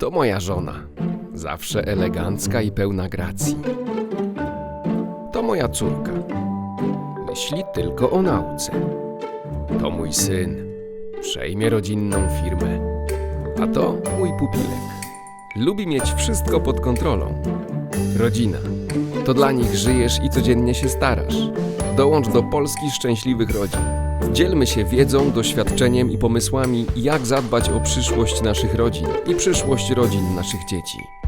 To moja żona, zawsze elegancka i pełna gracji. To moja córka. Myśli tylko o nauce. To mój syn. Przejmie rodzinną firmę. A to mój pupilek. Lubi mieć wszystko pod kontrolą. Rodzina. To dla nich żyjesz i codziennie się starasz. Dołącz do Polski szczęśliwych rodzin. Dzielmy się wiedzą, doświadczeniem i pomysłami, jak zadbać o przyszłość naszych rodzin i przyszłość rodzin naszych dzieci.